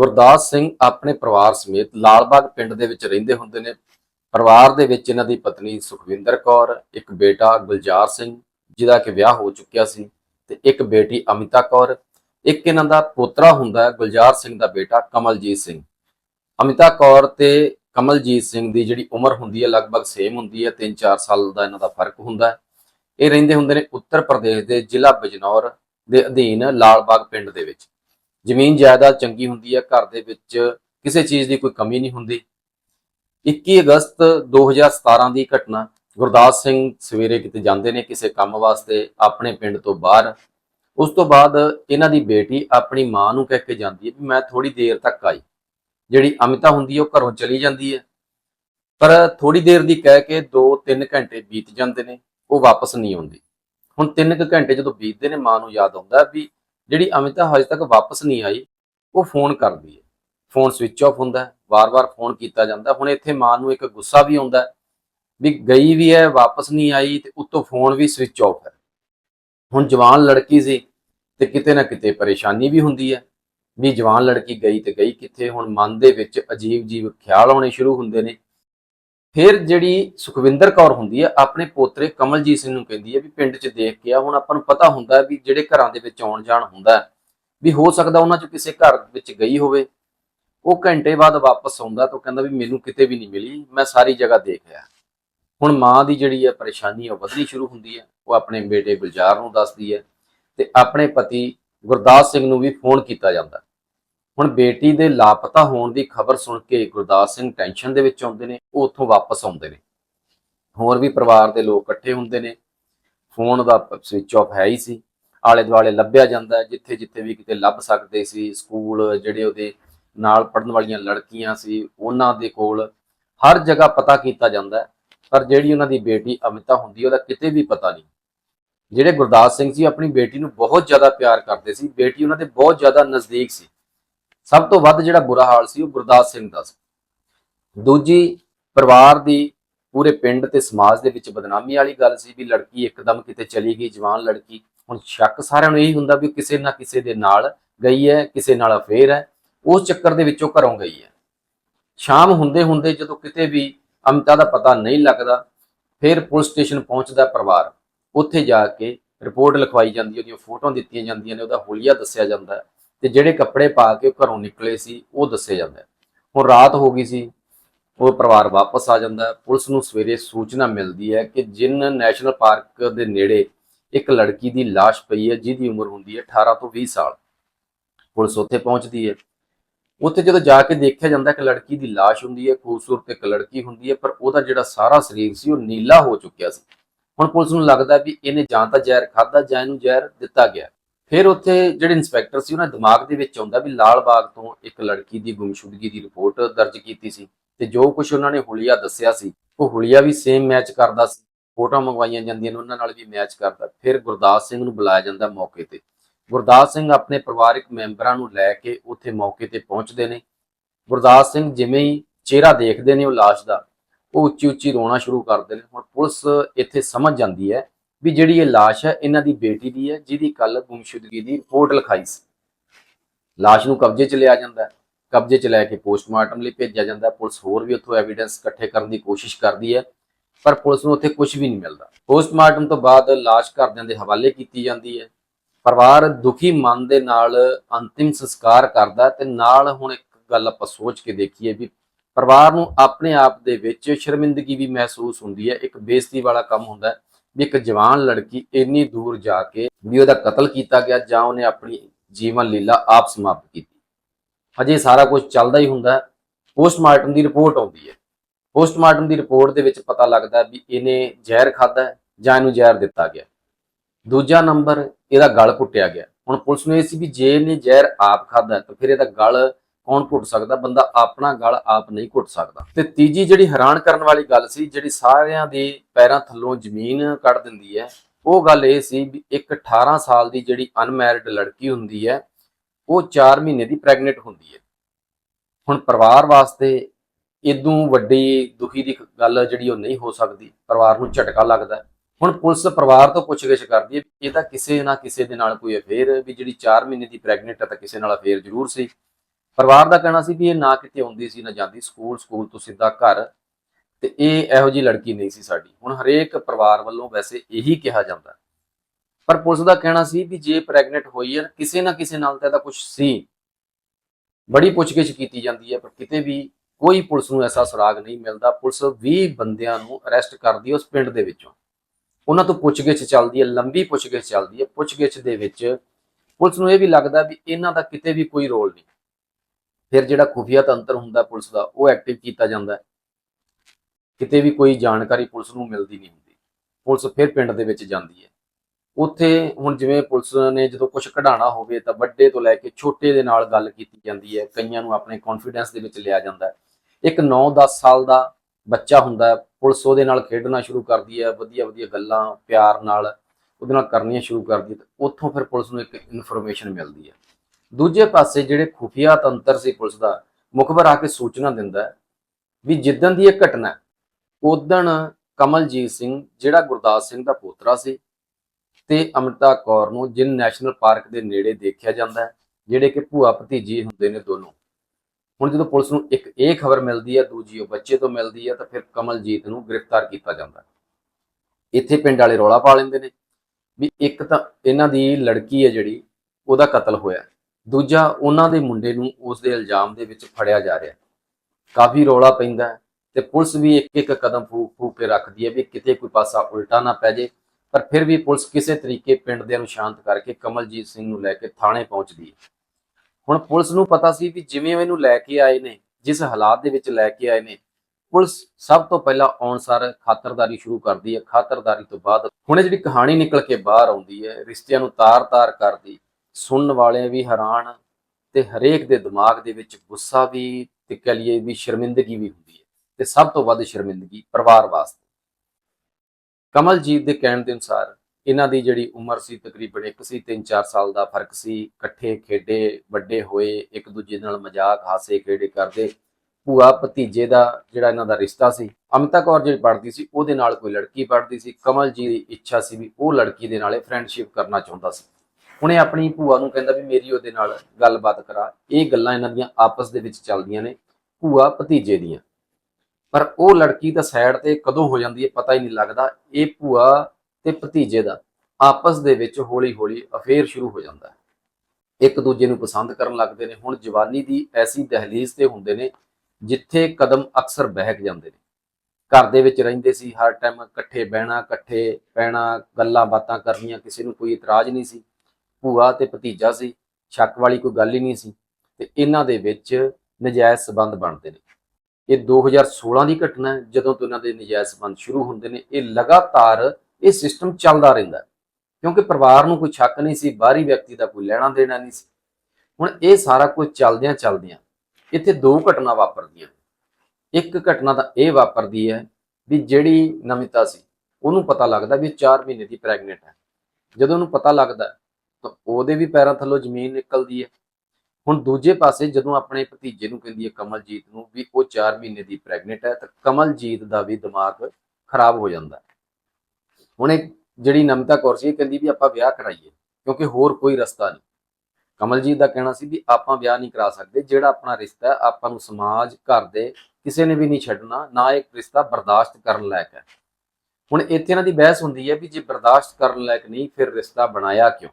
ਗੁਰਦਾਸ ਸਿੰਘ ਆਪਣੇ ਪਰਿਵਾਰ ਸਮੇਤ ਲਾਲਬਾਗ ਪਿੰਡ ਦੇ ਵਿੱਚ ਰਹਿੰਦੇ ਹੁੰਦੇ ਨੇ। ਪਰਿਵਾਰ ਦੇ ਵਿੱਚ ਇਹਨਾਂ ਦੀ ਪਤਨੀ ਸੁਖਵਿੰਦਰ ਕੌਰ, ਇੱਕ ਬੇਟਾ ਗੁਲਜ਼ਾਰ ਸਿੰਘ, ਜਿਹਦਾ ਕਿ ਵਿਆਹ ਹੋ ਚੁੱਕਿਆ ਸੀ, ਤੇ ਇੱਕ ਬੇਟੀ ਅਮਿਤਾ ਕੌਰ, ਇੱਕ ਇਹਨਾਂ ਦਾ ਪੋਤਰਾ ਹੁੰਦਾ ਹੈ ਗੁਲਜ਼ਾਰ ਸਿੰਘ ਦਾ ਬੇਟਾ ਕਮਲਜੀਤ ਸਿੰਘ। ਅਮਿਤਾ ਕੌਰ ਤੇ ਕਮਲਜੀਤ ਸਿੰਘ ਦੀ ਜਿਹੜੀ ਉਮਰ ਹੁੰਦੀ ਹੈ ਲਗਭਗ ਸੇਮ ਹੁੰਦੀ ਹੈ 3-4 ਸਾਲ ਦਾ ਇਹਨਾਂ ਦਾ ਫ਼ਰਕ ਹੁੰਦਾ ਹੈ। ਇਹ ਰਹਿੰਦੇ ਹੁੰਦੇ ਨੇ ਉੱਤਰ ਪ੍ਰਦੇਸ਼ ਦੇ ਜ਼ਿਲ੍ਹਾ ਬਿਜਨੌਰ ਦੇ ਅਧੀਨ ਲਾਲਬਾਗ ਪਿੰਡ ਦੇ ਵਿੱਚ। ਜ਼ਮੀਨ ਜਾਇਦਾਦ ਚੰਗੀ ਹੁੰਦੀ ਹੈ, ਘਰ ਦੇ ਵਿੱਚ ਕਿਸੇ ਚੀਜ਼ ਦੀ ਕੋਈ ਕਮੀ ਨਹੀਂ ਹੁੰਦੀ। 21 ਅਗਸਤ 2017 ਦੀ ਘਟਨਾ, ਗੁਰਦਾਸ ਸਿੰਘ ਸਵੇਰੇ ਕਿਤੇ ਜਾਂਦੇ ਨੇ ਕਿਸੇ ਕੰਮ ਵਾਸਤੇ ਆਪਣੇ ਪਿੰਡ ਤੋਂ ਬਾਹਰ। ਉਸ ਤੋਂ ਬਾਅਦ ਇਹਨਾਂ ਦੀ ਬੇਟੀ ਆਪਣੀ ਮਾਂ ਨੂੰ ਕਹਿ ਕੇ ਜਾਂਦੀ ਹੈ ਵੀ ਮੈਂ ਥੋੜੀ ਦੇਰ ਤੱਕ ਆਈ। ਜਿਹੜੀ ਅਮਿਤਾ ਹੁੰਦੀ ਹੈ, ਉਹ ਘਰੋਂ ਚਲੀ ਜਾਂਦੀ ਹੈ। ਪਰ ਥੋੜੀ ਦੇਰ ਦੀ ਕਹਿ ਕੇ 2-3 ਘੰਟੇ ਬੀਤ ਜਾਂਦੇ ਨੇ, ਉਹ ਵਾਪਸ ਨਹੀਂ ਆਉਂਦੀ। ਹੁਣ 3 ਕੁ ਘੰਟੇ ਜਦੋਂ ਬੀਤਦੇ ਨੇ, ਮਾਂ ਨੂੰ ਯਾਦ ਆਉਂਦਾ ਵੀ ਜਿਹੜੀ ਅਮਿਤਾ ਹਜੇ ਤੱਕ ਵਾਪਸ ਨਹੀਂ ਆਈ, ਉਹ ਫੋਨ ਕਰਦੀ ਹੈ। ਫੋਨ ਸਵਿਚ ਆਫ ਹੁੰਦਾ ਵਾਰ-ਵਾਰ ਫੋਨ ਕੀਤਾ ਜਾਂਦਾ। ਹੁਣ ਇੱਥੇ ਮਾਂ ਨੂੰ ਇੱਕ ਗੁੱਸਾ ਵੀ ਆਉਂਦਾ ਵੀ ਗਈ ਵੀ ਹੈ, ਵਾਪਸ ਨਹੀਂ ਆਈ ਤੇ ਉੱਤੋਂ ਫੋਨ ਵੀ ਸਵਿਚ ਆਫ ਹੈ। ਹੁਣ ਜਵਾਨ ਲੜਕੀ ਸੀ ਤੇ ਕਿਤੇ ਨਾ ਕਿਤੇ ਪਰੇਸ਼ਾਨੀ ਵੀ ਹੁੰਦੀ ਹੈ ਵੀ ਜਵਾਨ ਲੜਕੀ ਗਈ ਤੇ ਗਈ ਕਿੱਥੇ? ਹੁਣ ਮਨ ਦੇ ਵਿੱਚ ਅਜੀਬ-ਅਜੀਬ ਖਿਆਲ ਆਉਣੇ ਸ਼ੁਰੂ ਹੁੰਦੇ ਨੇ। ਫਿਰ ਜਿਹੜੀ ਸੁਖਵਿੰਦਰ ਕੌਰ ਹੁੰਦੀ ਹੈ ਆਪਣੇ ਪੋਤਰੇ ਕਮਲਜੀਤ ਸਿੰਘ ਨੂੰ ਕਹਿੰਦੀ ਹੈ ਵੀ ਪਿੰਡ 'ਚ ਦੇਖ ਕੇ ਆ, ਹੁਣ ਆਪਾਂ ਨੂੰ ਪਤਾ ਹੁੰਦਾ ਵੀ ਜਿਹੜੇ ਘਰਾਂ ਦੇ ਵਿੱਚ ਆਉਣ ਜਾਣ ਹੁੰਦਾ ਵੀ ਹੋ ਸਕਦਾ ਉਹਨਾਂ 'ਚ ਕਿਸੇ ਘਰ ਵਿੱਚ ਗਈ ਹੋਵੇ। ਉਹ ਘੰਟੇ ਬਾਅਦ ਵਾਪਸ ਆਉਂਦਾ ਤਾਂ ਉਹ ਕਹਿੰਦਾ ਵੀ ਮੈਨੂੰ ਕਿਤੇ ਵੀ ਨਹੀਂ ਮਿਲੀ, ਮੈਂ ਸਾਰੀ ਜਗ੍ਹਾ ਦੇਖ ਆਇਆ ਹੁਣ ਮਾਂ ਦੀ ਜਿਹੜੀ ਹੈ ਪਰੇਸ਼ਾਨੀ ਉਹ ਵਧਣੀ ਸ਼ੁਰੂ ਹੁੰਦੀ ਹੈ ਉਹ ਆਪਣੇ ਬੇਟੇ ਗੁਲਜ਼ਾਰ ਨੂੰ ਦੱਸਦੀ ਹੈ ਤੇ ਆਪਣੇ ਪਤੀ ਗੁਰਦਾਸ ਸਿੰਘ ਨੂੰ ਵੀ ਫੋਨ ਕੀਤਾ ਜਾਂਦਾ। ਹੁਣ ਬੇਟੀ ਦੇ ਲਾਪਤਾ ਹੋਣ ਦੀ ਖਬਰ ਸੁਣ ਕੇ ਗੁਰਦਾਸ ਸਿੰਘ ਟੈਨਸ਼ਨ ਦੇ ਵਿੱਚ ਆਉਂਦੇ ਨੇ, ਉਹ ਉੱਥੋਂ ਵਾਪਸ ਆਉਂਦੇ ਨੇ। ਹੋਰ ਵੀ ਪਰਿਵਾਰ ਦੇ ਲੋਕ ਇਕੱਠੇ ਹੁੰਦੇ ਨੇ। ਫੋਨ ਦਾ ਸਵਿਚ ਆਫ ਹੈ ਹੀ ਸੀ। ਆਲੇ ਦੁਆਲੇ ਲੱਭਿਆ ਜਾਂਦਾ ਜਿੱਥੇ ਜਿੱਥੇ ਵੀ ਕਿਤੇ ਲੱਭ ਸਕਦੇ ਸੀ। ਸਕੂਲ ਜਿਹੜੇ ਉਹਦੇ ਨਾਲ ਪੜਨ ਵਾਲੀਆਂ ਲੜਕੀਆਂ ਸੀ, ਉਹਨਾਂ ਦੇ ਕੋਲ ਹਰ ਜਗ੍ਹਾ ਪਤਾ ਕੀਤਾ ਜਾਂਦਾ ਪਰ ਜਿਹੜੀ ਉਹਨਾਂ ਦੀ ਬੇਟੀ ਅਮਿਤਾ ਹੁੰਦੀ, ਉਹਦਾ ਕਿਤੇ ਵੀ ਪਤਾ ਨਹੀਂ। ਜਿਹੜੇ ਗੁਰਦਾਸ ਸਿੰਘ ਜੀ ਆਪਣੀ ਬੇਟੀ ਨੂੰ ਬਹੁਤ ਜ਼ਿਆਦਾ ਪਿਆਰ ਕਰਦੇ ਸੀ, ਬੇਟੀ ਉਹਨਾਂ ਦੇ ਬਹੁਤ ਜ਼ਿਆਦਾ ਨਜ਼ਦੀਕ ਸੀ। ਸਭ ਤੋਂ ਵੱਧ ਜਿਹੜਾ ਬੁਰਾ ਹਾਲ ਸੀ ਉਹ ਗੁਰਦਾਸ ਸਿੰਘ ਦਾ ਸੀ। ਦੂਜੀ ਪਰਿਵਾਰ ਦੀ ਪੂਰੇ ਪਿੰਡ ਤੇ ਸਮਾਜ ਦੇ ਵਿੱਚ ਬਦਨਾਮੀ ਵਾਲੀ ਗੱਲ ਸੀ ਵੀ ਲੜਕੀ ਇੱਕਦਮ ਕਿਤੇ ਚਲੀ ਗਈ, ਜਵਾਨ ਲੜਕੀ। ਹੁਣ ਸ਼ੱਕ ਸਾਰਿਆਂ ਨੂੰ ਇਹੀ ਹੁੰਦਾ ਵੀ ਕਿਸੇ ਨਾ ਕਿਸੇ ਦੇ ਨਾਲ ਗਈ ਹੈ, ਕਿਸੇ ਨਾਲ ਅਫੇਰ ਹੈ, ਉਸ ਚੱਕਰ ਦੇ ਵਿੱਚੋਂ ਘਰੋਂ ਗਈ ਹੈ। ਸ਼ਾਮ ਹੁੰਦੇ ਹੁੰਦੇ ਜਦੋਂ ਕਿਤੇ ਵੀ ਅਮਿਤਾ ਦਾ ਪਤਾ ਨਹੀਂ ਲੱਗਦਾ, ਫਿਰ ਪੁਲਿਸ ਸਟੇਸ਼ਨ ਪਹੁੰਚਦਾ ਪਰਿਵਾਰ। ਉੱਥੇ ਜਾ ਕੇ ਰਿਪੋਰਟ ਲਿਖਵਾਈ ਜਾਂਦੀ ਉਹਦੀਆਂ ਫੋਟੋਆਂ ਦਿੱਤੀਆਂ ਜਾਂਦੀਆਂ ਨੇ, ਉਹਦਾ ਹੁਲੀਆ ਦੱਸਿਆ ਜਾਂਦਾ ਤੇ ਜਿਹੜੇ ਕੱਪੜੇ ਪਾ ਕੇ ਘਰੋਂ ਨਿਕਲੇ ਸੀ, ਉਹ ਦੱਸੇ ਜਾਂਦਾ ਹੁਣ ਰਾਤ ਹੋ ਗਈ ਸੀ, ਉਹ ਪਰਿਵਾਰ ਵਾਪਸ ਆ ਜਾਂਦਾ ਪੁਲਿਸ ਨੂੰ ਸਵੇਰੇ ਸੂਚਨਾ ਮਿਲਦੀ ਹੈ ਕਿ ਜਿੰਨ ਨੈਸ਼ਨਲ ਪਾਰਕ ਦੇ ਨੇੜੇ ਇੱਕ ਲੜਕੀ ਦੀ ਲਾਸ਼ ਪਈ ਹੈ, ਜਿਹਦੀ ਉਮਰ ਹੁੰਦੀ ਹੈ 18 ਤੋਂ 20 ਸਾਲ। ਪੁਲਿਸ ਉੱਥੇ ਪਹੁੰਚਦੀ ਹੈ। ਉੱਥੇ ਜਦੋਂ ਜਾ ਕੇ ਦੇਖਿਆ ਜਾਂਦਾ ਕਿ ਲੜਕੀ ਦੀ ਲਾਸ਼ ਹੁੰਦੀ ਹੈ, ਖੂਬਸੂਰਤ ਇੱਕ ਲੜਕੀ ਹੁੰਦੀ ਹੈ, ਪਰ ਉਹਦਾ ਜਿਹੜਾ ਸਾਰਾ ਸਰੀਰ ਸੀ, ਉਹ ਨੀਲਾ ਹੋ ਚੁੱਕਿਆ ਸੀ। ਹੁਣ ਪੁਲਿਸ ਨੂੰ ਲੱਗਦਾ ਵੀ ਇਹਨੇ ਜਾਂ ਤਾਂ ਜ਼ਹਿਰ ਖਾਦਾ ਜਾਂ ਇਹਨੂੰ ਜ਼ਹਿਰ ਦਿੱਤਾ ਗਿਆ। ਫਿਰ ਉੱਥੇ ਜਿਹੜੇ ਇਨਸਪੈਕਟਰ ਸੀ, ਉਹਨਾਂ ਦਿਮਾਗ ਦੇ ਵਿੱਚ ਆਉਂਦਾ ਵੀ ਲਾਲ ਬਾਗ ਤੋਂ ਇੱਕ ਲੜਕੀ ਦੀ ਗੁੰਮਸ਼ੁਦਗੀ ਦੀ ਰਿਪੋਰਟ ਦਰਜ ਕੀਤੀ ਸੀ ਤੇ ਜੋ ਕੁਝ ਉਹਨਾਂ ਨੇ ਹੁਲੀਆ ਦੱਸਿਆ ਸੀ, ਉਹ ਹੁਲੀਆ ਵੀ ਸੇਮ ਮੈਚ ਕਰਦਾ ਸੀ। ਫੋਟੋਆਂ ਮੰਗਵਾਈਆਂ ਜਾਂਦੀਆਂ ਨੇ, ਉਹਨਾਂ ਨਾਲ ਵੀ ਮੈਚ ਕਰਦਾ। ਫਿਰ ਗੁਰਦਾਸ ਸਿੰਘ ਨੂੰ ਬੁਲਾਇਆ ਜਾਂਦਾ ਮੌਕੇ ਤੇ। ਗੁਰਦਾਸ ਸਿੰਘ ਆਪਣੇ ਪਰਿਵਾਰਕ ਮੈਂਬਰਾਂ ਨੂੰ ਲੈ ਕੇ ਉੱਥੇ ਮੌਕੇ ਤੇ ਪਹੁੰਚਦੇ ਨੇ। ਗੁਰਦਾਸ ਸਿੰਘ ਜਿਵੇਂ ਹੀ ਚਿਹਰਾ ਦੇਖਦੇ ਨੇ ਉਹ ਲਾਸ਼ ਦਾ, ਉਹ ਉੱਚੀ ਉੱਚੀ ਰੋਣਾ ਸ਼ੁਰੂ ਕਰਦੇ ਨੇ। ਹੁਣ ਪੁਲਿਸ ਇੱਥੇ ਸਮਝ ਜਾਂਦੀ ਹੈ ਵੀ ਜਿਹੜੀ ਇਹ ਲਾਸ਼ ਹੈ, ਇਹਨਾਂ ਦੀ ਬੇਟੀ ਦੀ ਹੈ, ਜਿਹਦੀ ਕੱਲ ਗੁੰਮਸ਼ੁਦਗੀ ਦੀ ਰਿਪੋਰਟ ਲਿਖਾਈ ਸੀ। ਲਾਸ਼ ਨੂੰ ਕਬਜ਼ੇ 'ਚ ਲਿਆ ਜਾਂਦਾ ਹੈ। ਕਬਜ਼ੇ 'ਚ ਲੈ ਕੇ ਪੋਸਟਮਾਰਟਮ ਲਈ ਭੇਜਿਆ ਜਾਂਦਾ ਹੈ। ਪੁਲਿਸ ਹੋਰ ਵੀ ਉੱਥੋਂ ਐਵੀਡੈਂਸ ਇਕੱਠੇ ਕਰਨ ਦੀ ਕੋਸ਼ਿਸ਼ ਕਰਦੀ ਹੈ, ਪਰ ਪੁਲਿਸ ਨੂੰ ਉੱਥੇ ਕੁਝ ਵੀ ਨਹੀਂ ਮਿਲਦਾ। ਪੋਸਟਮਾਰਟਮ ਤੋਂ ਬਾਅਦ ਲਾਸ਼ ਘਰਦਿਆਂ ਦੇ ਹਵਾਲੇ ਕੀਤੀ ਜਾਂਦੀ ਹੈ। ਪਰਿਵਾਰ ਦੁਖੀ ਮਨ ਦੇ ਨਾਲ ਅੰਤਿਮ ਸੰਸਕਾਰ ਕਰਦਾ ਹੈ ਤੇ ਨਾਲ ਹੁਣ ਇੱਕ ਗੱਲ ਆਪਾਂ ਸੋਚ ਕੇ ਦੇਖੀਏ ਵੀ ਪਰਿਵਾਰ ਨੂੰ ਆਪਣੇ ਆਪ ਦੇ ਵਿੱਚ ਸ਼ਰਮਿੰਦਗੀ ਵੀ ਮਹਿਸੂਸ ਹੁੰਦੀ ਹੈ। ਇੱਕ ਬੇਇੱਜ਼ਤੀ ਵਾਲਾ ਕੰਮ ਹੁੰਦਾ ਹੈ। ਵੀ ਇੱਕ ਜਵਾਨ ਲੜਕੀ ਇੰਨੀ ਦੂਰ ਜਾ ਕੇ ਵੀ ਉਹਦਾ ਕਤਲ ਕੀਤਾ ਗਿਆ ਜਾਂ ਉਹਨੇ ਆਪਣੀ ਜੀਵਨ ਲੀਲਾ ਆਪ ਸਮਾਪਤ ਕੀਤੀ। ਅਜੇ ਸਾਰਾ ਕੁਝ ਚੱਲਦਾ ਹੀ ਹੁੰਦਾ ਹੈ। ਪੋਸਟਮਾਰਟਮ ਦੀ ਰਿਪੋਰਟ ਆਉਂਦੀ ਹੈ। ਪੋਸਟਮਾਰਟਮ ਦੀ ਰਿਪੋਰਟ ਦੇ ਵਿੱਚ ਪਤਾ ਲੱਗਦਾ ਵੀ ਇਹਨੇ ਜ਼ਹਿਰ ਖਾਦਾ ਜਾਂ ਇਹਨੂੰ ਜ਼ਹਿਰ ਦਿੱਤਾ ਗਿਆ ਦੂਜਾ ਨੰਬਰ, ਇਹਦਾ ਗਲ ਪੁੱਟਿਆ ਗਿਆ ਹੁਣ ਪੁਲਿਸ ਨੂੰ ਇਹ ਸੀ ਵੀ ਜੇ ਇਹਨੇ ਜ਼ਹਿਰ ਆਪ ਖਾਦਾ ਤਾਂ ਫਿਰ ਇਹਦਾ ਗਲ ਕੌਣ ਘੁੱਟ ਸਕਦਾ? ਬੰਦਾ ਆਪਣਾ ਗਲ ਆਪ ਨਹੀਂ ਘੁੱਟ ਸਕਦਾ। ਤੇ ਤੀਜੀ ਜਿਹੜੀ ਹੈਰਾਨ ਕਰਨ ਵਾਲੀ ਗੱਲ ਸੀ, ਜਿਹੜੀ ਸਾਰਿਆਂ ਦੇ ਪੈਰਾਂ ਥੱਲੋਂ ਜ਼ਮੀਨ ਕੱਢ ਦਿੰਦੀ ਹੈ, ਉਹ ਗੱਲ ਇਹ ਸੀ ਵੀ ਇੱਕ 18 ਸਾਲ ਦੀ ਜਿਹੜੀ ਅਨਮੈਰਿਡ ਲੜਕੀ ਹੁੰਦੀ ਹੈ, ਉਹ 4 ਮਹੀਨੇ ਦੀ ਪ੍ਰੈਗਨੈਂਟ ਹੁੰਦੀ ਹੈ। ਹੁਣ ਪਰਿਵਾਰ ਵਾਸਤੇ ਇਦੋਂ ਵੱਡੀ ਦੁਖੀ ਦੀ ਗੱਲ ਜਿਹੜੀ ਉਹ ਨਹੀਂ ਹੋ ਸਕਦੀ। ਪਰਿਵਾਰ ਨੂੰ ਝਟਕਾ ਲੱਗਦਾ ਹੁਣ ਪੁਲਿਸ ਪਰਿਵਾਰ ਤੋਂ ਪੁੱਛਗਿੱਛ ਕਰਦੀ ਹੈ ਵੀ ਇਹ ਤਾਂ ਕਿਸੇ ਨਾ ਕਿਸੇ ਦੇ ਨਾਲ ਕੋਈ ਅਫੇਅਰ ਵੀ ਜਿਹੜੀ 4 ਮਹੀਨੇ ਦੀ ਪ੍ਰੈਗਨੈਂਟ ਹੈ ਤਾਂ ਕਿਸੇ ਨਾਲ ਅਫੇਅਰ ਜ਼ਰੂਰ ਸੀ। ਪਰਿਵਾਰ ਦਾ ਕਹਿਣਾ ਸੀ ਵੀ ਇਹ ਨਾ ਕਿਤੇ ਆਉਂਦੀ ਸੀ, ਨਾ ਜਾਂਦੀ ਸਕੂਲ ਸਕੂਲ ਤੋਂ ਸਿੱਧਾ ਘਰ ਤੇ ਇਹ ਇਹੋ ਜੀ ਲੜਕੀ ਨਹੀਂ ਸੀ ਸਾਡੀ। ਹੁਣ ਹਰੇਕ ਪਰਿਵਾਰ ਵੱਲੋਂ ਵੈਸੇ ਇਹੀ ਕਿਹਾ ਜਾਂਦਾ। ਪਰ ਪੁਲਿਸ ਦਾ ਕਹਿਣਾ ਸੀ ਵੀ ਜੇ ਪ੍ਰੈਗਨੈਂਟ ਹੋਈ ਹੈ, ਕਿਸੇ ਨਾ ਕਿਸੇ ਨਾਲ ਤਾਂ ਇਹਦਾ ਕੁਝ ਸੀ। ਬੜੀ ਪੁੱਛਗਿੱਛ ਕੀਤੀ ਜਾਂਦੀ ਹੈ, ਪਰ ਕਿਤੇ ਵੀ ਕੋਈ ਪੁਲਿਸ ਨੂੰ ਐਸਾ ਸੁਰਾਗ ਨਹੀਂ ਮਿਲਦਾ। ਪੁਲਿਸ 20 ਬੰਦਿਆਂ ਨੂੰ ਅਰੈਸਟ ਕਰਦੀ ਹੈ ਉਸ ਪਿੰਡ ਦੇ ਵਿੱਚੋਂ। ਉਹਨਾਂ ਤੋਂ ਪੁੱਛਗਿੱਛ ਚੱਲਦੀ ਹੈ, ਲੰਬੀ ਪੁੱਛਗਿੱਛ ਚੱਲਦੀ ਹੈ। ਪੁੱਛਗਿੱਛ ਦੇ ਵਿੱਚ ਪੁਲਿਸ ਨੂੰ ਇਹ ਵੀ ਲੱਗਦਾ ਵੀ ਇਹਨਾਂ ਦਾ ਕਿਤੇ ਵੀ ਕੋਈ ਰੋਲ ਨਹੀਂ। ਫਿਰ ਜਿਹੜਾ ਖੁਫੀਆ ਤੰਤਰ ਹੁੰਦਾ ਪੁਲਿਸ ਦਾ, ਉਹ ਐਕਟਿਵ ਕੀਤਾ ਜਾਂਦਾ ਕਿਤੇ ਵੀ ਕੋਈ ਜਾਣਕਾਰੀ ਪੁਲਿਸ ਨੂੰ ਮਿਲਦੀ ਨਹੀਂ ਹੁੰਦੀ। ਪੁਲਿਸ ਫਿਰ ਪਿੰਡ ਦੇ ਵਿੱਚ ਜਾਂਦੀ ਹੈ। ਉੱਥੇ ਹੁਣ ਜਿਵੇਂ ਪੁਲਿਸ ਨੇ ਜਦੋਂ ਕੁਝ ਕਢਾਣਾ ਹੋਵੇ ਤਾਂ ਵੱਡੇ ਤੋਂ ਲੈ ਕੇ ਛੋਟੇ ਦੇ ਨਾਲ ਗੱਲ ਕੀਤੀ ਜਾਂਦੀ ਹੈ। ਕਈਆਂ ਨੂੰ ਆਪਣੇ ਕੌਨਫੀਡੈਂਸ ਦੇ ਵਿੱਚ ਲਿਆ ਜਾਂਦਾ ਇੱਕ 9-10 ਸਾਲ ਦਾ ਬੱਚਾ ਹੁੰਦਾ ਪੁਲਿਸ ਉਹਦੇ ਨਾਲ ਖੇਡਣਾ ਸ਼ੁਰੂ ਕਰਦੀ ਹੈ। ਵਧੀਆ ਵਧੀਆ ਗੱਲਾਂ, ਪਿਆਰ ਨਾਲ ਉਹਦੇ ਨਾਲ ਕਰਨੀਆਂ ਸ਼ੁਰੂ ਕਰਦੀ ਹੈ ਉੱਥੋਂ ਫਿਰ ਪੁਲਿਸ ਨੂੰ ਇੱਕ ਇਨਫੋਰਮੇਸ਼ਨ ਮਿਲਦੀ ਹੈ। ਦੂਜੇ ਪਾਸੇ ਜਿਹੜੇ ਖੁਫੀਆ ਤੰਤਰ ਸੀ ਪੁਲਿਸ ਦਾ ਮੁਖਬਰ ਆ ਕੇ ਸੂਚਨਾ ਦਿੰਦਾ ਹੈ ਵੀ ਜਿੱਦਣ ਦੀ ਇਹ ਘਟਨਾ ਉਦਣ ਕਮਲਜੀਤ ਸਿੰਘ ਜਿਹੜਾ ਗੁਰਦਾਸ ਸਿੰਘ ਦਾ ਪੋਤਰਾ ਸੀ ਤੇ ਅਮ੍ਰਿਤਾ ਕੌਰ ਨੂੰ ਜਿਨ ਨੈਸ਼ਨਲ ਪਾਰਕ ਦੇ ਨੇੜੇ ਦੇਖਿਆ ਜਾਂਦਾ ਹੈ, ਜਿਹੜੇ ਕਿ ਭੂਆ ਭਤੀਜੀ ਹੁੰਦੇ ਨੇ ਦੋਨੋਂ। ਹੁਣ ਜਦੋਂ ਪੁਲਿਸ ਨੂੰ ਇੱਕ ਇਹ ਖਬਰ ਮਿਲਦੀ ਹੈ, ਦੂਜੀ ਉਹ ਬੱਚੇ ਤੋਂ ਮਿਲਦੀ ਹੈ, ਤਾਂ ਫਿਰ ਕਮਲਜੀਤ ਨੂੰ ਗ੍ਰਿਫਤਾਰ ਕੀਤਾ ਜਾਂਦਾ ਇੱਥੇ ਪਿੰਡ ਵਾਲੇ ਰੌਲਾ ਪਾ ਲੈਂਦੇ ਨੇ ਵੀ ਇੱਕ ਤਾਂ ਇਹਨਾਂ ਦੀ ਲੜਕੀ ਹੈ ਜਿਹੜੀ, ਉਹਦਾ ਕਤਲ ਹੋਇਆ ਦੂਜਾ, ਉਹਨਾਂ ਦੇ ਮੁੰਡੇ ਨੂੰ ਉਸ ਦੇ ਇਲਜ਼ਾਮ ਦੇ ਵਿੱਚ ਫੜਿਆ ਜਾ ਰਿਹਾ ਕਾਫੀ ਰੌਲਾ ਪੈਂਦਾ ਤੇ ਪੁਲਿਸ ਵੀ ਇੱਕ ਇੱਕ ਕਦਮ ਫੂਕ ਫੂਕ ਕੇ ਰੱਖਦੀ ਹੈ ਵੀ ਕਿਤੇ ਕੋਈ ਪਾਸਾ ਉਲਟਾ ਨਾ ਪੈ ਜੇ, ਪਰ ਫਿਰ ਵੀ ਪੁਲਿਸ ਕਿਸੇ ਤਰੀਕੇ ਪਿੰਡ ਦੇ ਨੂੰ ਸ਼ਾਂਤ ਕਰਕੇ ਕਮਲਜੀਤ ਸਿੰਘ ਨੂੰ ਲੈ ਕੇ ਥਾਣੇ ਪਹੁੰਚਦੀ ਹੈ। ਹੁਣ ਪੁਲਿਸ ਨੂੰ ਪਤਾ ਸੀ ਵੀ ਜਿਵੇਂ ਉਹ ਇਹਨੂੰ ਲੈ ਕੇ ਆਏ ਨੇ, ਜਿਸ ਹਾਲਾਤ ਦੇ ਵਿੱਚ ਲੈ ਕੇ ਆਏ ਨੇ, ਪੁਲਿਸ ਸਭ ਤੋਂ ਪਹਿਲਾਂ ਆਉਣਸਾਰ ਖਾਤਰਦਾਰੀ ਸ਼ੁਰੂ ਕਰਦੀ ਹੈ। ਖਾਤਰਦਾਰੀ ਤੋਂ ਬਾਅਦ ਹੁਣੇ ਜਿਹੜੀ ਕਹਾਣੀ ਨਿਕਲ ਕੇ ਬਾਹਰ ਆਉਂਦੀ ਹੈ, ਰਿਸ਼ਤਿਆਂ ਨੂੰ ਤਾਰ-ਤਾਰ ਕਰਦੀ ਸੁਣਨ ਵਾਲੇ ਵੀ ਹੈਰਾਨ ਤੇ ਹਰੇਕ ਦੇ ਦਿਮਾਗ ਦੇ ਵਿੱਚ ਗੁੱਸਾ ਵੀ ਤੇ ਕਹ ਲਈਏ ਵੀ ਸ਼ਰਮਿੰਦਗੀ ਵੀ ਹੁੰਦੀ ਹੈ ਤੇ ਸਭ ਤੋਂ ਵੱਧ ਸ਼ਰਮਿੰਦਗੀ ਪਰਿਵਾਰ ਵਾਸਤੇ। ਕਮਲਜੀਤ ਦੇ ਕਹਿਣ ਦੇ ਅਨੁਸਾਰ ਇਹਨਾਂ ਦੀ ਜਿਹੜੀ ਉਮਰ ਸੀ ਤਕਰੀਬਨ ਇੱਕ ਸੀ 3-4 ਸਾਲ ਦਾ ਫ਼ਰਕ ਸੀ। ਇਕੱਠੇ ਖੇਡੇ, ਵੱਡੇ ਹੋਏ, ਇੱਕ ਦੂਜੇ ਨਾਲ ਮਜ਼ਾਕ, ਹਾਸੇ ਖੇਡੇ ਕਰਦੇ। ਭੂਆ ਭਤੀਜੇ ਦਾ ਜਿਹੜਾ ਇਹਨਾਂ ਦਾ ਰਿਸ਼ਤਾ ਸੀ, ਅਮਿਤਾ ਕੌਰ ਜਿਹੜੀ ਪੜ੍ਹਦੀ ਸੀ, ਉਹਦੇ ਨਾਲ ਕੋਈ ਲੜਕੀ ਪੜ੍ਹਦੀ ਸੀ। ਕਮਲ ਜੀ ਦੀ ਇੱਛਾ ਸੀ ਵੀ ਉਹ ਲੜਕੀ ਦੇ ਨਾਲੇ ਫਰੈਂਡਸ਼ਿਪ ਕਰਨਾ ਚਾਹੁੰਦਾ ਸੀ। ਹੁਣ ਆਪਣੀ ਭੂਆ ਨੂੰ ਕਹਿੰਦਾ ਵੀ ਮੇਰੀ ਉਹਦੇ ਨਾਲ ਗੱਲਬਾਤ ਕਰਾ। ਇਹ ਗੱਲਾਂ ਇਹਨਾਂ ਦੀਆਂ ਆਪਸ ਦੇ ਵਿੱਚ ਚੱਲਦੀਆਂ ਨੇ, ਭੂਆ ਭਤੀਜੇ ਦੀਆਂ। ਪਰ ਉਹ ਲੜਕੀ ਤਾਂ ਸਾਈਡ ਤੇ ਕਦੋਂ ਹੋ ਜਾਂਦੀ ਹੈ ਪਤਾ ਹੀ ਨਹੀਂ ਲੱਗਦਾ। ਇਹ ਭੂਆ ਤੇ ਭਤੀਜੇ ਦਾ ਆਪਸ ਦੇ ਵਿੱਚ ਹੌਲੀ-ਹੌਲੀ ਅਫੇਅਰ ਸ਼ੁਰੂ ਹੋ ਜਾਂਦਾ ਹੈ। ਇੱਕ ਦੂਜੇ ਨੂੰ ਪਸੰਦ ਕਰਨ ਲੱਗਦੇ ਨੇ। ਹੁਣ ਜਵਾਨੀ ਦੀ ਐਸੀ ਦਹਲੀਜ਼ ਤੇ ਹੁੰਦੇ ਨੇ ਜਿੱਥੇ ਕਦਮ ਅਕਸਰ ਬਹਿਕ ਜਾਂਦੇ ਨੇ। ਘਰ ਦੇ ਵਿੱਚ ਰਹਿੰਦੇ ਸੀ, ਹਰ ਟਾਈਮ ਇਕੱਠੇ ਬਹਿਣਾ, ਇਕੱਠੇ ਪੈਣਾ, ਗੱਲਾਂ ਬਾਤਾਂ ਕਰਨੀਆਂ, ਕਿਸੇ ਨੂੰ ਕੋਈ ਇਤਰਾਜ਼ ਨਹੀਂ ਸੀ। ਭੂਆ ਤੇ ਭਤੀਜਾ ਸੀ ਸ਼ੱਕ ਵਾਲੀ ਕੋਈ ਗੱਲ ਹੀ ਨਹੀਂ ਸੀ ਤੇ ਇਹਨਾਂ ਦੇ ਵਿੱਚ ਨਜਾਇਜ਼ ਸਬੰਧ ਬਣਦੇ ਨੇ। ਇਹ 2016 ਦੀ ਘਟਨਾ ਹੈ, ਜਦੋਂ ਤੋਂ ਇਹਨਾਂ ਦੇ ਨਜਾਇਜ਼ ਸਬੰਧ ਸ਼ੁਰੂ ਹੁੰਦੇ ਨੇ, ਇਹ ਲਗਾਤਾਰ ਇਹ ਸਿਸਟਮ ਚੱਲਦਾ ਰਹਿੰਦਾ ਕਿਉਂਕਿ ਪਰਿਵਾਰ ਨੂੰ ਕੋਈ ਸ਼ੱਕ ਨਹੀਂ ਸੀ, ਬਾਹਰੀ ਵਿਅਕਤੀ ਦਾ ਕੋਈ ਲੈਣਾ ਦੇਣਾ ਨਹੀਂ ਸੀ। ਹੁਣ ਇਹ ਸਾਰਾ ਕੁਝ ਚੱਲਦਿਆਂ ਚੱਲਦਿਆਂ ਇੱਥੇ ਦੋ ਘਟਨਾ ਵਾਪਰਦੀਆਂ ਇੱਕ ਘਟਨਾ ਤਾਂ ਇਹ ਵਾਪਰਦੀ ਹੈ ਵੀ ਜਿਹੜੀ ਨਮਿਤਾ ਸੀ, ਉਹਨੂੰ ਪਤਾ ਲੱਗਦਾ ਵੀ 4 ਮਹੀਨੇ ਦੀ ਪ੍ਰੈਗਨੈਂਟ ਹੈ। ਜਦੋਂ ਉਹਨੂੰ ਪਤਾ ਲੱਗਦਾ ਤਾਂ ਉਹਦੇ ਵੀ ਪੈਰਾਂ ਥੱਲੋਂ ਜ਼ਮੀਨ ਨਿਕਲਦੀ ਹੈ। ਹੁਣ ਦੂਜੇ ਪਾਸੇ ਜਦੋਂ ਆਪਣੇ ਭਤੀਜੇ ਨੂੰ ਕਹਿੰਦੀ ਹੈ ਕਮਲਜੀਤ ਨੂੰ ਵੀ ਉਹ 4 ਮਹੀਨੇ ਦੀ ਪ੍ਰੈਗਨੈਂਟ ਹੈ, ਤਾਂ ਕਮਲਜੀਤ ਦਾ ਵੀ ਦਿਮਾਗ ਖਰਾਬ ਹੋ ਜਾਂਦਾ ਹੁਣ ਇਹ ਜਿਹੜੀ ਨਮਤਾ ਕੌਰ ਸੀ, ਇਹ ਕਹਿੰਦੀ ਵੀ ਆਪਾਂ ਵਿਆਹ ਕਰਾਈਏ, ਕਿਉਂਕਿ ਹੋਰ ਕੋਈ ਰਸਤਾ ਨਹੀਂ। ਕਮਲਜੀਤ ਦਾ ਕਹਿਣਾ ਸੀ ਵੀ ਆਪਾਂ ਵਿਆਹ ਨਹੀਂ ਕਰਾ ਸਕਦੇ, ਜਿਹੜਾ ਆਪਣਾ ਰਿਸ਼ਤਾ ਹੈ, ਆਪਾਂ ਨੂੰ ਸਮਾਜ, ਘਰ ਦੇ ਕਿਸੇ ਨੇ ਵੀ ਨਹੀਂ ਛੱਡਣਾ, ਨਾ ਇਹ ਰਿਸ਼ਤਾ ਬਰਦਾਸ਼ਤ ਕਰਨ ਲਾਇਕ ਹੈ। ਹੁਣ ਇੱਥੇ ਇਹਨਾਂ ਦੀ ਬਹਿਸ ਹੁੰਦੀ ਹੈ ਵੀ ਜੇ ਬਰਦਾਸ਼ਤ ਕਰਨ ਲਾਇਕ ਨਹੀਂ, ਫਿਰ ਰਿਸ਼ਤਾ ਬਣਾਇਆ ਕਿਉਂ?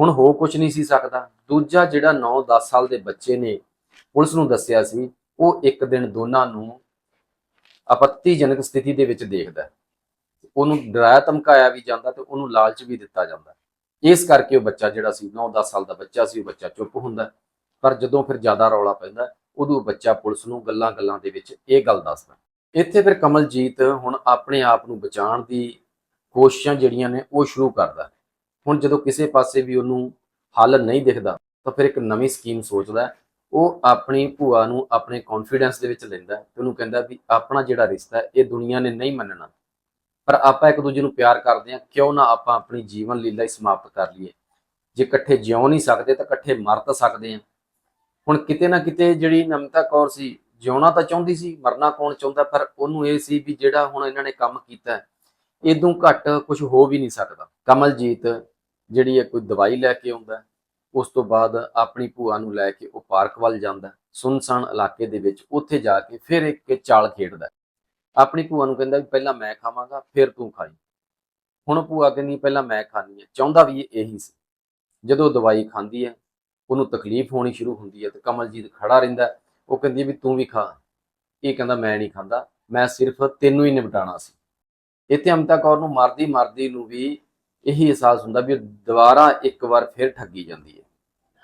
ਹੁਣ ਹੋ ਕੁਝ ਨਹੀਂ ਸੀ ਸਕਦਾ। ਦੂਜਾ ਜਿਹੜਾ 9-10 ਸਾਲ ਦੇ ਬੱਚੇ ਨੇ ਪੁਲਿਸ ਨੂੰ ਦੱਸਿਆ ਸੀ ਉਹ ਇੱਕ ਦਿਨ ਦੋਨਾਂ ਨੂੰ ਆਪੱਤੀਜਨਕ ਸਥਿਤੀ ਦੇ ਵਿੱਚ ਦੇਖਦਾ ਉਹਨੂੰ ਡਰਾਇਆ ਧਮਕਾਇਆ ਵੀ ਜਾਂਦਾ ਤੇ ਉਹਨੂੰ ਲਾਲਚ ਵੀ ਦਿੱਤਾ ਜਾਂਦਾ ਇਸ ਕਰਕੇ ਉਹ ਬੱਚਾ ਜਿਹੜਾ ਸੀ 9-10 ਸਾਲ ਦਾ ਬੱਚਾ ਸੀ ਉਹ ਬੱਚਾ ਚੁੱਪ ਹੁੰਦਾ ਪਰ ਜਦੋਂ ਫਿਰ ਜ਼ਿਆਦਾ ਰੌਲਾ ਪੈਂਦਾ ਹੈ, ਉਦੋਂ ਬੱਚਾ ਪੁਲਿਸ ਨੂੰ ਗੱਲਾਂ-ਗੱਲਾਂ ਦੇ ਵਿੱਚ ਇਹ ਗੱਲ ਦੱਸਦਾ ਇੱਥੇ ਫਿਰ ਕਮਲਜੀਤ ਹੁਣ ਆਪਣੇ ਆਪ ਨੂੰ ਬਚਾਉਣ ਦੀ ਕੋਸ਼ਿਸ਼ਾਂ ਜਿਹੜੀਆਂ ਨੇ ਉਹ ਸ਼ੁਰੂ ਕਰਦਾ ਹੁਣ ਜਦੋਂ ਕਿਸੇ ਪਾਸੇ ਵੀ ਉਹਨੂੰ ਹੱਲ ਨਹੀਂ ਦਿਖਦਾ ਤਾਂ ਫਿਰ ਇੱਕ ਨਵੀਂ ਸਕੀਮ ਸੋਚਦਾ ਉਹ ਆਪਣੀ ਭੂਆ ਨੂੰ ਆਪਣੇ ਕੌਨਫੀਡੈਂਸ ਦੇ ਵਿੱਚ ਲੈਂਦਾ ਤੇ ਉਹਨੂੰ ਕਹਿੰਦਾ ਵੀ ਆਪਣਾ ਜਿਹੜਾ ਰਿਸ਼ਤਾ ਇਹ ਦੁਨੀਆ ਨੇ ਨਹੀਂ ਮੰਨਣਾ। ਪਰ ਆਪਾਂ ਇੱਕ ਦੂਜੇ ਨੂੰ ਪਿਆਰ ਕਰਦੇ ਹਾਂ ਕਿਉਂ ਨਾ ਆਪਾਂ ਆਪਣੀ ਜੀਵਨ ਲੀਲਾ ਹੀ ਸਮਾਪਤ ਕਰ ਲਈਏ। ਜੇ ਇਕੱਠੇ ਜਿਉ ਨਹੀਂ ਸਕਦੇ ਤਾਂ ਇਕੱਠੇ ਮਰ ਤਾਂ ਸਕਦੇ ਹਾਂ। ਹੁਣ ਕਿਤੇ ਨਾ ਕਿਤੇ ਜਿਹੜੀ ਨਮਤਾ ਕੌਰ ਸੀ ਜਿਉਣਾ ਤਾਂ ਚਾਹੁੰਦੀ ਸੀ ਮਰਨਾ ਕੌਣ ਚਾਹੁੰਦਾ ਪਰ ਉਹਨੂੰ ਇਹ ਸੀ ਵੀ ਜਿਹੜਾ ਹੁਣ ਇਹਨਾਂ ਨੇ ਕੰਮ ਕੀਤਾ ਹੈ, ਇਦੋਂ ਘੱਟ ਕੁਝ ਹੋ ਵੀ ਨਹੀਂ ਸਕਦਾ। ਕਮਲਜੀਤ ਜਿਹੜੀ ਹੈ ਕੋਈ ਦਵਾਈ ਲੈ ਕੇ ਆਉਂਦਾ ਉਸ ਤੋਂ ਬਾਅਦ ਆਪਣੀ ਭੂਆ ਨੂੰ ਲੈ ਕੇ ਉਹ ਪਾਰਕ ਵੱਲ ਜਾਂਦਾ ਹੈ। ਇਲਾਕੇ ਦੇ ਵਿੱਚ ਉੱਥੇ ਜਾ ਕੇ ਫਿਰ ਇੱਕ ਚਾਲ ਖੇਡਦਾ ਆਪਣੀ ਭੂਆ ਨੂੰ ਕਹਿੰਦਾ ਵੀ ਪਹਿਲਾਂ ਮੈਂ ਖਾਵਾਂਗਾ, ਫਿਰ ਤੂੰ ਖਾਈ। ਹੁਣ ਭੂਆ ਕਹਿੰਦੀ ਪਹਿਲਾਂ ਮੈਂ ਖਾਣੀ ਹੈ। ਚਾਹੁੰਦਾ ਵੀ ਇਹੀ ਸੀ। ਜਦੋਂ ਦਵਾਈ ਖਾਂਦੀ ਹੈ, ਉਹਨੂੰ ਤਕਲੀਫ ਹੋਣੀ ਸ਼ੁਰੂ ਹੁੰਦੀ ਹੈ ਤੇ ਕਮਲਜੀਤ ਖੜਾ ਰਹਿੰਦਾ ਉਹ ਕਹਿੰਦੀ ਵੀ ਤੂੰ ਵੀ ਖਾ। ਇਹ ਕਹਿੰਦਾ ਮੈਂ ਨਹੀਂ ਖਾਂਦਾ, ਮੈਂ ਸਿਰਫ ਤੈਨੂੰ ਹੀ ਨਿਪਟਾਣਾ ਸੀ। ਇੱਥੇ ਅਮਤਾ ਕੌਰ ਨੂੰ ਮਾਰਦੀ ਮਾਰਦੀ ਨੂੰ ਵੀ ਇਹੀ ਅਹਿਸਾਸ ਹੁੰਦਾ ਵੀ ਦੁਬਾਰਾ ਇੱਕ ਵਾਰ ਫਿਰ ਠੱਗੀ ਜਾਂਦੀ ਹੈ।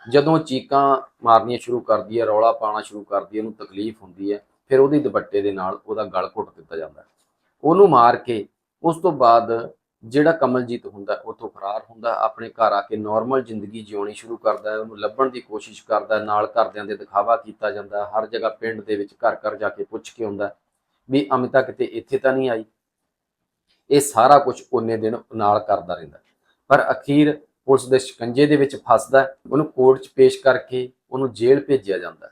ਜਦੋਂ ਚੀਕਾਂ ਮਾਰਨੀਆਂ ਸ਼ੁਰੂ ਕਰਦੀ ਹੈ, ਰੌਲਾ ਪਾਉਣਾ ਸ਼ੁਰੂ ਕਰਦੀ ਹੈ, ਉਹਨੂੰ ਤਕਲੀਫ ਹੁੰਦੀ ਹੈ, ਫਿਰ ਉਹਦੀ ਦੁਪੱਟੇ ਦੇ ਨਾਲ ਉਹਦਾ ਗਲ ਘੁੱਟ ਦਿੱਤਾ ਜਾਂਦਾ ਉਹਨੂੰ ਮਾਰ ਕੇ ਉਸ ਤੋਂ ਬਾਅਦ ਜਿਹੜਾ ਕਮਲਜੀਤ ਹੁੰਦਾ ਉਥੋਂ ਫਰਾਰ ਹੁੰਦਾ ਆਪਣੇ ਘਰ ਆ ਕੇ ਨਾਰਮਲ ਜ਼ਿੰਦਗੀ ਜਿਉਣੀ ਸ਼ੁਰੂ ਕਰਦਾ ਹੈ, ਉਹਨੂੰ ਲੱਭਣ ਦੀ ਕੋਸ਼ਿਸ਼ ਕਰਦਾ ਨਾਲ ਘਰਦਿਆਂ ਦੇ ਦਿਖਾਵਾ ਕੀਤਾ ਜਾਂਦਾ ਹਰ ਜਗ੍ਹਾ ਪਿੰਡ ਦੇ ਵਿੱਚ ਘਰ ਘਰ ਜਾ ਕੇ ਪੁੱਛ ਕੇ ਆਉਂਦਾ ਵੀ ਅਮਿਤਾ ਕਿਤੇ ਇੱਥੇ ਤਾਂ ਨਹੀਂ ਆਈ? ਇਹ ਸਾਰਾ ਕੁਝ ਉਹਨੇ ਦਿਨ ਨਾਲ ਕਰਦਾ ਰਹਿੰਦਾ। ਪਰ ਅਖੀਰ ਪੁਲਿਸ ਦੇ ਸ਼ਿਕੰਜੇ ਦੇ ਵਿੱਚ ਫਸਦਾ, ਉਹਨੂੰ ਕੋਰਟ 'ਚ ਪੇਸ਼ ਕਰਕੇ ਉਹਨੂੰ ਜੇਲ੍ਹ ਭੇਜਿਆ ਜਾਂਦਾ।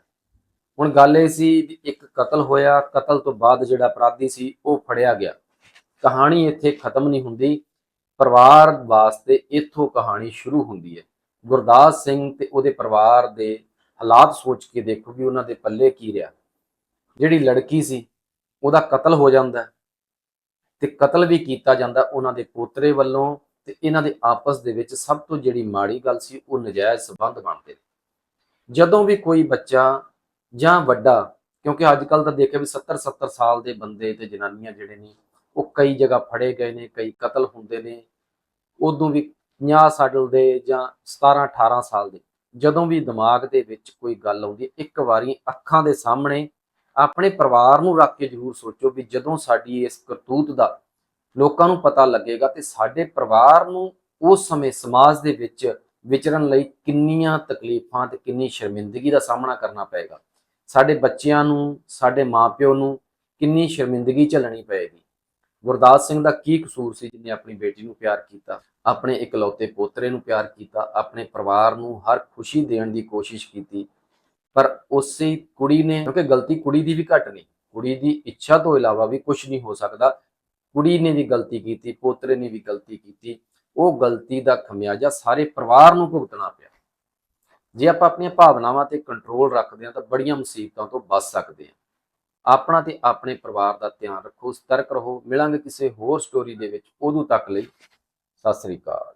ਹੁਣ ਗੱਲ ਇਹ ਸੀ ਵੀ ਇੱਕ ਕਤਲ ਹੋਇਆ, ਕਤਲ ਤੋਂ ਬਾਅਦ ਜਿਹੜਾ ਅਪਰਾਧੀ ਸੀ ਉਹ ਫੜਿਆ ਗਿਆ। ਕਹਾਣੀ ਇੱਥੇ ਖਤਮ ਨਹੀਂ ਹੁੰਦੀ। ਪਰਿਵਾਰ ਵਾਸਤੇ ਇੱਥੋਂ ਕਹਾਣੀ ਸ਼ੁਰੂ ਹੁੰਦੀ ਹੈ। ਗੁਰਦਾਸ ਸਿੰਘ ਤੇ ਉਹਦੇ ਪਰਿਵਾਰ ਦੇ ਹਾਲਾਤ ਸੋਚ ਕੇ ਦੇਖੋ ਵੀ ਉਹਨਾਂ ਦੇ ਪੱਲੇ ਕੀ ਰਿਹਾ। ਜਿਹੜੀ ਲੜਕੀ ਸੀ, ਉਹਦਾ ਕਤਲ ਹੋ ਜਾਂਦਾ। ਤੇ ਕਤਲ ਵੀ ਕੀਤਾ ਜਾਂਦਾ ਉਹਨਾਂ ਦੇ ਪੋਤਰੇ ਵੱਲੋਂ ਤੇ ਇਹਨਾਂ ਦੇ ਆਪਸ ਦੇ ਵਿੱਚ ਸਭ ਤੋਂ ਜਿਹੜੀ ਮਾੜੀ ਗੱਲ ਸੀ ਉਹ ਨਜਾਇਜ਼ ਸਬੰਧ ਬਣਦੇ ਨੇ। ਜਦੋਂ ਵੀ ਕੋਈ ਬੱਚਾ ਜਾਂ ਵੱਡਾ, ਕਿਉਂਕਿ ਅੱਜ ਕੱਲ ਤਾਂ ਦੇਖਿਆ ਵੀ 70 70 ਸਾਲ ਦੇ ਬੰਦੇ ਤੇ ਜਨਾਨੀਆਂ ਜਿਹੜੇ ਨੇ, ਉਹ ਕਈ ਜਗ੍ਹਾ ਫੜੇ ਗਏ ਨੇ, ਕਈ ਕਤਲ ਹੁੰਦੇ ਨੇ। ਉਦੋਂ ਵੀ 50 ਸਾਲ ਦੇ ਜਾਂ 17 18 ਸਾਲ ਦੇ, ਜਦੋਂ ਵੀ ਦਿਮਾਗ ਦੇ ਵਿੱਚ ਕੋਈ ਗੱਲ ਆਉਂਦੀ ਇੱਕ ਵਾਰੀ ਅੱਖਾਂ ਦੇ ਸਾਹਮਣੇ ਆਪਣੇ ਪਰਿਵਾਰ ਨੂੰ ਰੱਖ ਕੇ ਜ਼ਰੂਰ ਸੋਚੋ ਵੀ ਜਦੋਂ ਸਾਡੀ ਇਸ ਕਰਤੂਤ ਦਾ ਲੋਕਾਂ ਨੂੰ ਪਤਾ ਲੱਗੇਗਾ ਤੇ ਸਾਡੇ ਪਰਿਵਾਰ ਨੂੰ ਉਸ ਸਮੇਂ ਸਮਾਜ ਦੇ ਵਿੱਚ ਵਿਚਰਨ ਲਈ ਕਿੰਨੀਆਂ ਤਕਲੀਫਾਂ ਤੇ ਕਿੰਨੀ ਸ਼ਰਮਿੰਦਗੀ ਦਾ ਸਾਹਮਣਾ ਕਰਨਾ ਪਏਗਾ। ਸਾਡੇ ਬੱਚਿਆਂ ਨੂੰ, ਸਾਡੇ ਮਾਪਿਓ ਨੂੰ ਕਿੰਨੀ ਸ਼ਰਮਿੰਦਗੀ ਝੱਲਣੀ ਪਏਗੀ। ਗੁਰਦਾਸ ਸਿੰਘ ਦਾ ਕੀ ਕਸੂਰ ਸੀ ਜਿਹਨੇ ਆਪਣੀ ਬੇਟੀ ਨੂੰ ਪਿਆਰ ਕੀਤਾ, ਆਪਣੇ ਇਕਲੌਤੇ ਪੋਤਰੇ ਨੂੰ ਪਿਆਰ ਕੀਤਾ, ਆਪਣੇ ਪਰਿਵਾਰ ਨੂੰ ਹਰ ਖੁਸ਼ੀ ਦੇਣ ਦੀ ਕੋਸ਼ਿਸ਼ ਕੀਤੀ ਪਰ ਉਸੇ ਕੁੜੀ ਨੇ, ਕਿਉਂਕਿ ਗਲਤੀ ਕੁੜੀ ਦੀ ਵੀ ਘੱਟ ਨਹੀਂ, ਕੁੜੀ ਦੀ ਇੱਛਾ ਤੋਂ ਇਲਾਵਾ ਵੀ ਕੁਝ ਨਹੀਂ ਹੋ ਸਕਦਾ। ਕੁੜੀ ਨੇ ਵੀ ਗਲਤੀ ਕੀਤੀ, ਪੋਤਰੇ ਨੇ ਵੀ ਗਲਤੀ ਕੀਤੀ। ਉਹ ਗਲਤੀ ਦਾ ਖਮਿਆਜਾ ਸਾਰੇ ਪਰਿਵਾਰ ਨੂੰ ਭੁਗਤਣਾ ਪਿਆ। ਜੇ ਆਪਾਂ ਆਪਣੀਆਂ ਭਾਵਨਾਵਾਂ ਤੇ ਕੰਟਰੋਲ ਰੱਖਦੇ ਹਾਂ ਤਾਂ ਬੜੀਆਂ ਮੁਸੀਬਤਾਂ ਤੋਂ ਬਚ ਸਕਦੇ ਹਾਂ। ਆਪਣਾ ਤੇ ਆਪਣੇ ਪਰਿਵਾਰ ਦਾ ਧਿਆਨ ਰੱਖੋ, ਸਤਰਕ ਰਹੋ। ਮਿਲਾਂਗੇ ਕਿਸੇ ਹੋਰ ਸਟੋਰੀ ਦੇ ਵਿੱਚ। ਉਦੋਂ ਤੱਕ ਲਈ ਸਤਿ ਸ੍ਰੀ ਅਕਾਲ।